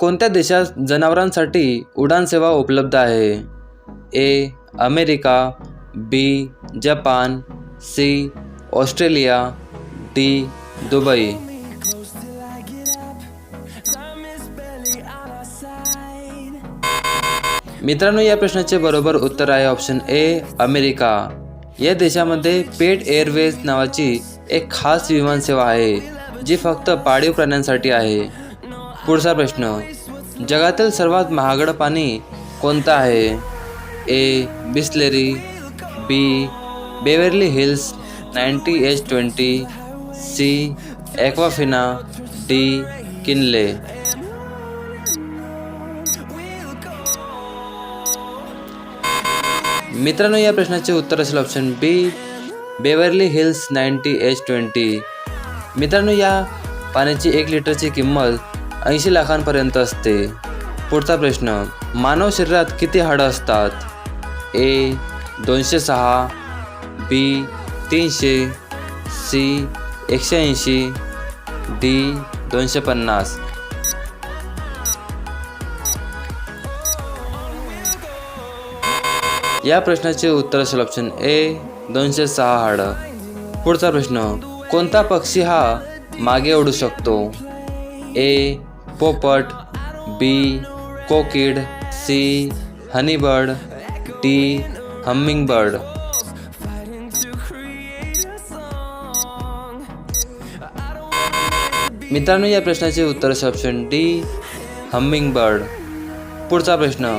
कोणत्या देशात जनावरांसाठी उड्डाणसेवा उपलब्ध आहे? A America B Japan C Australia D Dubai. मित्रांनो या प्रश्नाचे बरोबर उत्तर आहे ऑप्शन ए अमेरिका. या देशामध्ये पेट एअरवेज नावाची एक खास विमानसेवा आहे जी फक्त पाळीव प्राण्यांसाठी आहे. पुढचा प्रश्न. जगातील सर्वात महागडं पाणी कोणतं आहे? A. Bisleri B. Beverly Hills ninety H twenty C. Aquafina D. Kinley. मित्रांनो या प्रश्नाचे उत्तर असेल option B Beverly Hills ninety H twenty. मित्रांनो या पाण्याची एक लिटरची किंमत ऐंशी लाखांपर्यंत असते. पुढचा प्रश्न मानव शरीरात किती हाडं असतात? ए दोनशे सहा बी तीनशे सी एकशे ऐंशी डी दोनशे पन्नास. या प्रश्नाचे उत्तर असेल ऑप्शन ए दोनशे सहा हाडं. पुढचा प्रश्न कोणता पक्षी हा मागे ओढू शकतो? ए पोपट बी कोकिड सी हनीबर्ड डी हम्मिंगबर्ड. मित्रांनो या प्रश्नाचे उत्तर असेल ऑप्शन डी हम्मिंगबर्ड. पुढचा प्रश्न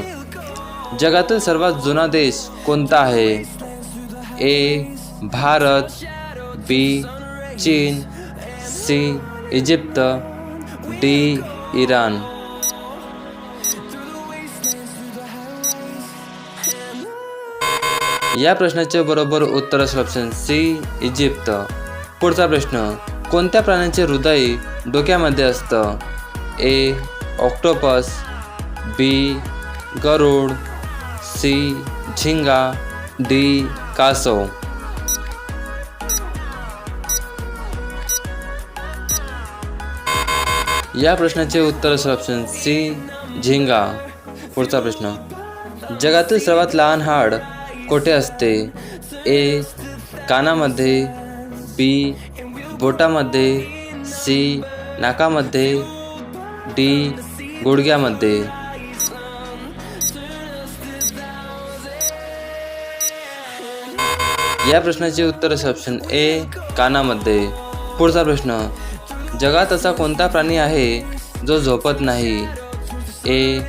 जगातील सर्वात जुना देश कोणता आहे? ए भारत बी चीन सी इजिप्त डी इराण या प्रश्नाचे बरोबर उत्तर असेल ऑप्शन सी इजिप्त. पुढचा प्रश्न कोणत्या प्राण्याचे हृदय डोक्यामध्ये असतं? A octopus. बी गरुड. सी झिंगा. डी कासव. या प्रश्नाचे उत्तर असेल ऑप्शन सी झिंगा. पुढचा प्रश्न. जगातील सर्वात लहान हाड कोठे असते? ए कानामध्ये बी बोटामध्ये सी नाकामध्ये डी गुडघ्यामध्ये. या प्रश्नाचे उत्तर असेल ऑप्शन ए कानामध्ये. पुढचा प्रश्न. जगात असा कोणता प्राणी आहे जो झोपत नाही? ए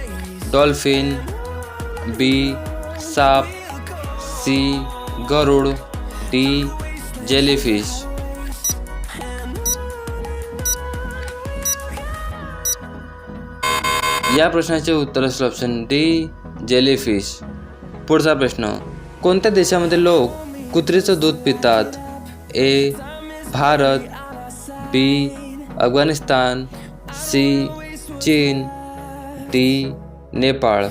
डॉल्फिन बी साप सी गरुड डी जेलीफिश. या प्रश्नाचे उत्तर असेल ऑप्शन डी जेलीफिश पुढचा प्रश्न कोणत्या देशामध्ये लोक कुत्रीचं दूध पितात? A Bharat B Afghanistan C चीन डी नेपाळ.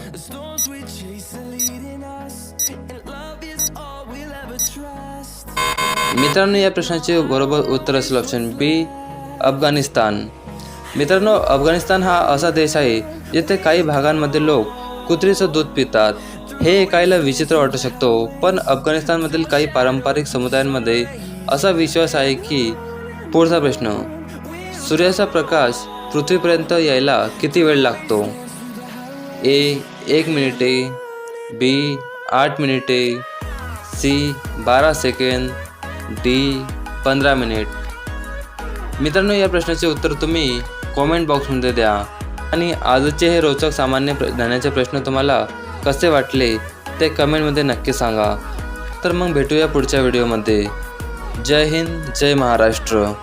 मित्रांनो या प्रश्नाचे बरोबर उत्तर असेल ऑप्शन बी अफगाणिस्तान. मित्रांनो अफगाणिस्तान हा असा देश आहे जिथे काही भागांमध्ये लोक कुत्रीचं दूध पितात. हे ऐकायला विचित्र वाटू शकतो पण अफगाणिस्तानमधील काही पारंपरिक समुदायांमध्ये असा विश्वास आहे की पुढचा प्रश्न सूर्याचा प्रकाश पृथ्वीपर्यंत यायला किती वेळ लागतो? ए एक मिनिटे बी आठ मिनिटे सी बारा सेकंद डी पंधरा मिनिट. मित्रांनो या प्रश्नाचे उत्तर तुम्ही कॉमेंट बॉक्समध्ये द्या. आणि आजचे हे रोचक सामान्य प्र ज्ञानाचे प्रश्न तुम्हाला कसे वाटले ते कमेंटमध्ये नक्की सांगा. तर मग भेटूया पुढच्या व्हिडिओमध्ये. जय हिंद जय महाराष्ट्र.